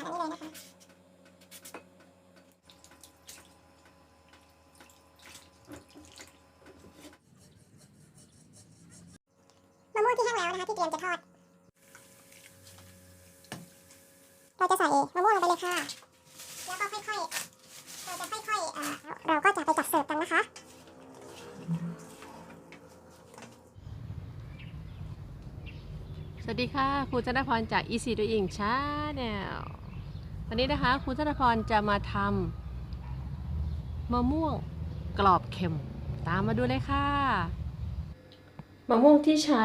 อันนี้เลยนะคะมะม่วงที่แห้งแล้วนะคะที่เตรียมจะทอด เราจะใส่มะม่วงลงไปเลยค่ะ แล้วก็ค่อยๆ เราจะค่อยๆเอ่อเราก็จะไปจัดเสิร์ฟกันนะคะสวัสดีค่ะครูธนพรจาก Easy Doing Channel วันนี้นะคะครูธนพรจะมาทำมะม่วงกรอบเค็ม ตามมาดูเลยค่ะ มะม่วงที่ใช้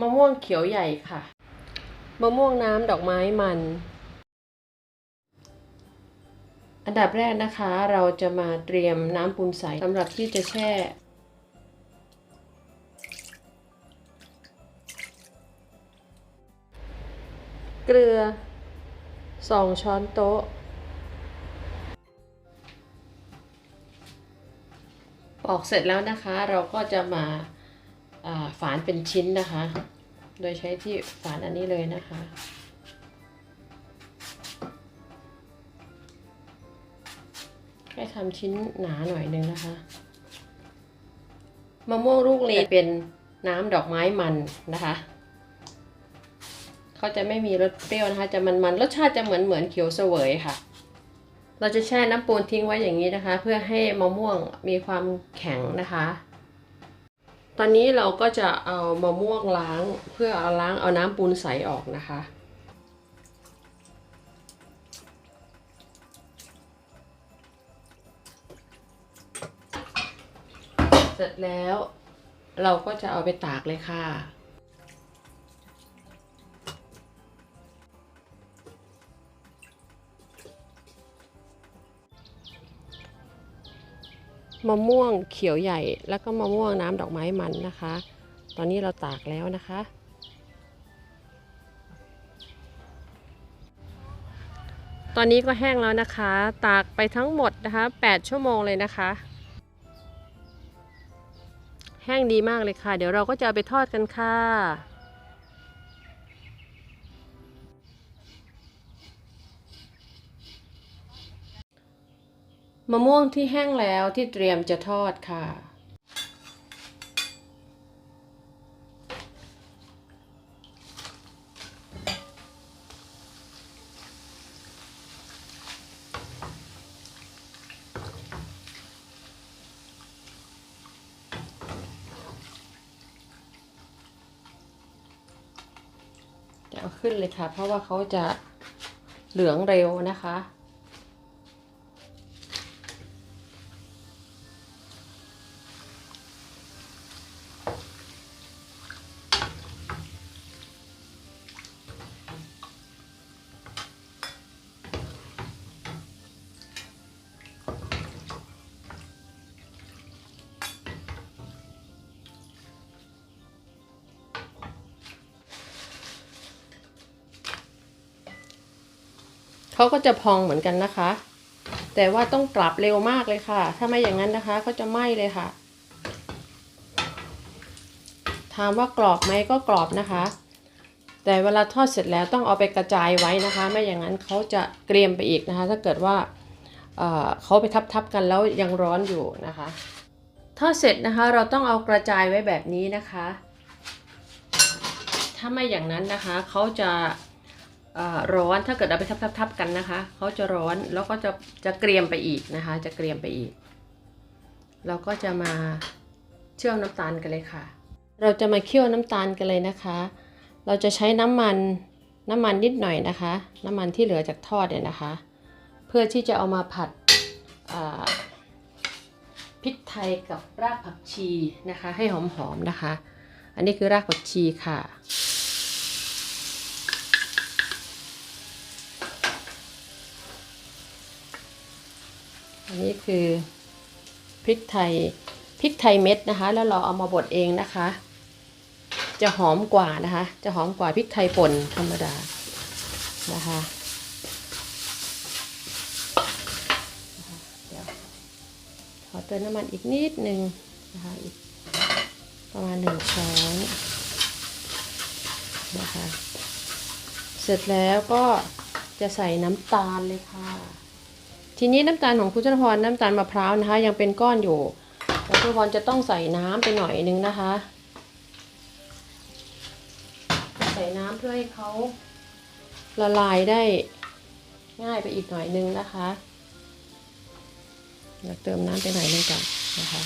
มะม่วงเขียวใหญ่ค่ะ มะม่วงน้ำดอกไม้มัน อันดับแรกนะคะเราจะมาเตรียมน้ำปูนใสสำหรับที่จะแช่เกลือ 2ช้อนโต๊ะ ปอกเสร็จแล้วนะคะ เราก็จะมาาฝานเป็นชิ้นนะคะ โดยใช้ที่ฝานอันนี้เลยนะคะแค่ทำชิ้นหนาหน่อยนึงนะคะมะม่วงลูกนี้เป็นน้ำดอกไม้มันนะคะ เขาจะไม่มีรสเปรี้ยวนะคะ จะมันๆ รสชาติจะเหมือนเหมือนเขียวเสวยค่ะ เราจะแช่น้ำปูนทิ้งไว้อย่างนี้นะคะ เพื่อให้มะม่วงมีความแข็งนะคะ ตอนนี้เราก็จะเอามะม่วงล้างเพื่อเอาล้างเอาน้ำปูนใสออกนะคะเสร็จแล้วเราก็จะเอาไปตากเลยค่ะ มะม่วงเขียวใหญ่ แล้วก็มะม่วงน้ำดอกไม้มันนะคะ ตอนนี้เราตากแล้วนะคะ ตอนนี้ก็แห้งแล้วนะคะ ตากไปทั้งหมดนะคะ 8 ชั่วโมงเลยนะคะ แห้งดีมากเลยค่ะ เดี๋ยวเราก็จะเอาไปทอดกันค่ะ มะม่วงที่แห้งแล้วที่เตรียมจะทอดค่ะ จะเอาขึ้นเลยค่ะ เพราะว่าเขาจะเหลืองเร็วนะคะ เขาก็จะพองเหมือนกันนะคะ แต่ว่าต้องปรับเร็วมากเลยค่ะ ถ้าไม่อย่างนั้นนะคะเขาจะไหม้เลยค่ะ ถามว่ากรอบไหมก็กรอบนะคะ แต่เวลาทอดเสร็จแล้วต้องเอาไปกระจายไว้นะคะ ไม่อย่างนั้นเขาจะเกรียมไปอีกนะคะ ถ้าเกิดว่าเอ่อเขาไปทับๆกันแล้วยังร้อนอยู่นะคะทอดเสร็จนะคะเราต้องเอากระจายไว้แบบนี้นะคะ ถ้าไม่อย่างนั้นนะคะเขาจะ ร้อนถ้าเกิดเอาไปทับๆๆกันนะคะเขาจะร้อนแล้วก็จะจะเกรียมไปอีกนะคะ จะเกรียมไปอีก เราก็จะมาเชื่อมน้ำตาลกันเลยค่ะ เราจะมาเคี่ยวน้ำตาลกันเลยนะคะ เราจะใช้น้ำมันน้ำมันนิดหน่อยนะคะ น้ำมันที่เหลือจากทอดเนี่ยนะคะ เพื่อที่จะเอามาผัดพริกไทยกับรากผักชีนะคะ ให้หอมๆนะคะ อันนี้คือรากผักชีค่ะ อันนี้คือพริกไทยพริกไทยเม็ดนะคะ แล้วเราเอามาบดเองนะคะ จะหอมกว่านะคะ จะหอมกว่าพริกไทยป่นธรรมดานะคะเดี๋ยวขอเติมน้ำมันอีกนิดนึงนะคะอีกประมาณหนึ่งช้อนนะคะ เสร็จแล้วก็จะใส่น้ำตาลเลยค่ะ ทีนี้น้ำตาลของคุณชนพรน้ำตาลมะพร้าวนะคะ ยังเป็นก้อนอยู่คุณชนพรจะต้องใส่น้ำไปหน่อยนึงนะคะ ใส่น้ำเพื่อให้เขาละลายได้ง่ายไปอีกหน่อยนึงนะคะเดี๋ยวเติมน้ำไปหน่อยนึงก่อนนะคะ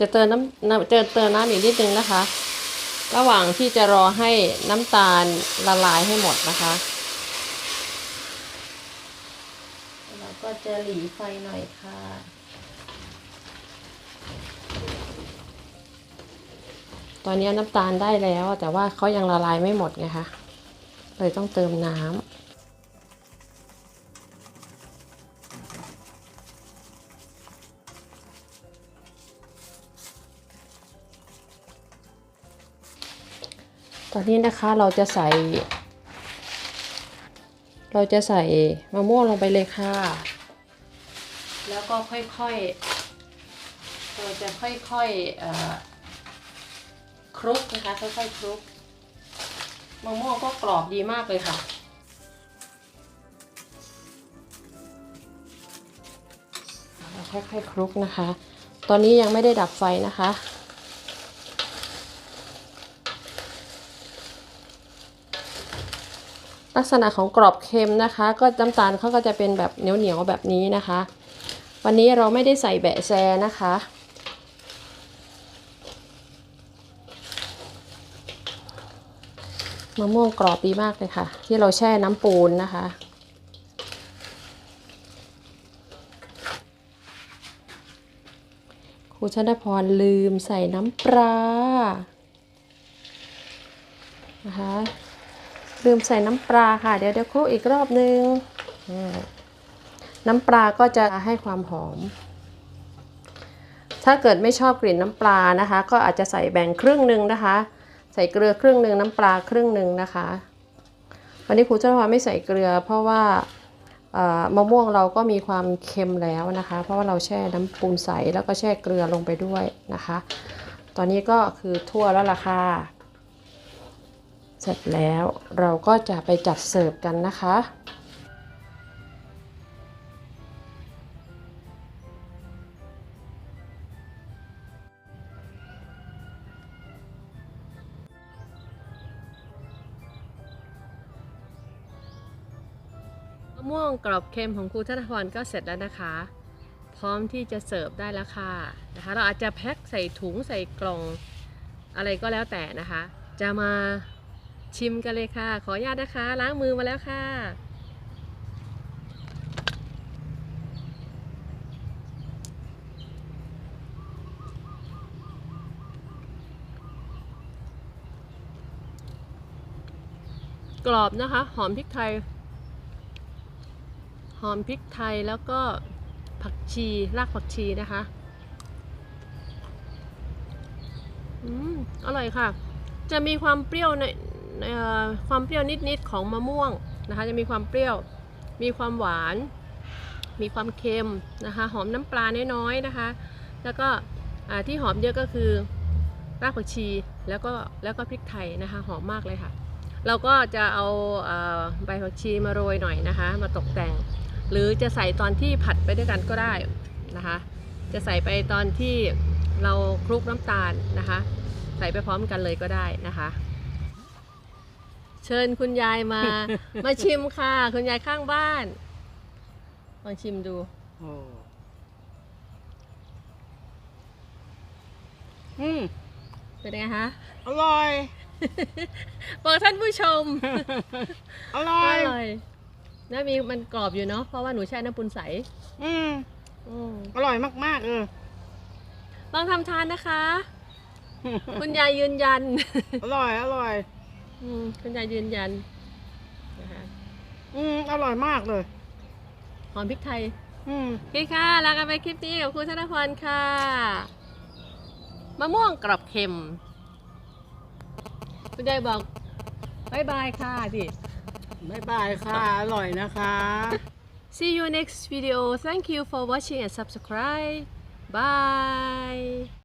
จะเติมน้ำเติมเติมน้ำอีกนิดนึงนะคะ ระหว่างที่จะรอให้น้ำตาลละลายให้หมดนะคะเราก็จะหลีไฟหน่อยค่ะตอนนี้น้ำตาลได้แล้วแต่ว่าเขายังละลายไม่หมดไงคะเลยต้องเติมน้ำ อนนี้นะคะเราจะใส่ เราจะใส่มะม่วงลงไปเลยค่ะ แล้วก็ค่อยๆ เราจะค่อยๆคลุกนะคะ ค่อยๆคลุก มะม่วงก็กรอบดีมากเลยค่ะค่อยๆคลุกนะคะ ตอนนี้ยังไม่ได้ดับไฟนะคะ ลักษณะของกรอบเค็มนะคะ ก็น้ำตาลเขาก็จะเป็นแบบเหนียวๆแบบนี้นะคะ วันนี้เราไม่ได้ใส่แบะแซนะคะมะม่วงกรอบดีมากเลยค่ะ ที่เราแช่น้ำปูนนะคะ ครูชนพรลืมใส่น้ำปลานะคะ ลืมใส่น้ำปลาค่ะ เดี๋ยวเดี๋ยวคลุกอีกรอบนึง น้ำปลาก็จะให้ความหอม ถ้าเกิดไม่ชอบกลิ่นน้ำปลานะคะ ก็อาจจะใส่แบ่งครึ่งหนึ่งนะคะ ใส่เกลือครึ่งหนึ่งน้ำปลาครึ่งหนึ่งนะคะวันนี้ครูเจ้าว่าไม่ใส่เกลือ เพราะว่ามะม่วงเราก็มีความเค็มแล้วนะคะ เพราะว่าเราแช่น้ำปูนใสแล้วก็แช่เกลือลงไปด้วยนะคะ ตอนนี้ก็คือทั่วแล้วล่ะค่ะ เสร็จแล้วเราก็จะไปจัดเสิร์ฟกันนะคะมะม่วงกรอบเค็มของครูธนพรก็เสร็จแล้วนะคะ พร้อมที่จะเสิร์ฟได้แล้วค่ะนะคะ เราอาจจะแพ็คใส่ถุงใส่กล่องอะไรก็แล้วแต่นะคะ จะมา ชิมกันเลยค่ะ ขออนุญาตนะคะ ล้างมือมาแล้วค่ะ กรอบนะคะ หอมพริกไทย หอมพริกไทยแล้วก็ผักชีรากผักชีนะคะ อืม อร่อยค่ะ จะมีความเปรี้ยวใน ความเปรี้ยวนิดๆของมะม่วงนะคะ จะมีความเปรี้ยว มีความหวาน มีความเค็มนะคะ หอมน้ำปลาน้อยๆนะคะ แล้วก็ที่หอมเยอะก็คือรากผักชีแล้วก็แล้วก็พริกไทยนะคะหอมมากเลยค่ะ เราก็จะเอาใบผักชีมาโรยหน่อยนะคะ มาตกแต่ง หรือจะใส่ตอนที่ผัดไปด้วยกันก็ได้นะคะ จะใส่ไปตอนที่เราคลุกน้ำตาลนะคะ ใส่ไปพร้อมกันเลยก็ได้นะคะ เชิญคุณยายมา มาชิมค่ะ คุณยายข้างบ้านลองชิมดู โอ้อืมเป็นไงคะ อร่อย บอกท่านผู้ชม อร่ออย ร่อยแล้วมีมันกรอบอยู่เนาะเพราะว่าหนูแช่น้ำปูนใสอืมอืมอร่อยมากๆเออ ลองทำทานนะคะ คุณยายยืนยัน อร่อย อร่อย อืมคุณยายยืนยันนะคะอืมอร่อยมากเลย หอมพริกไทย อืม โอเคค่ะลากันไปคลิปนี้กับคุณธนพรค่ะ มะม่วงกรอบเค็ม คุณยายบอกบายบายค่ะดิ บ๊ายบายค่ะ อร่อยนะคะ See you next video. Thank you for watching and subscribe. บาย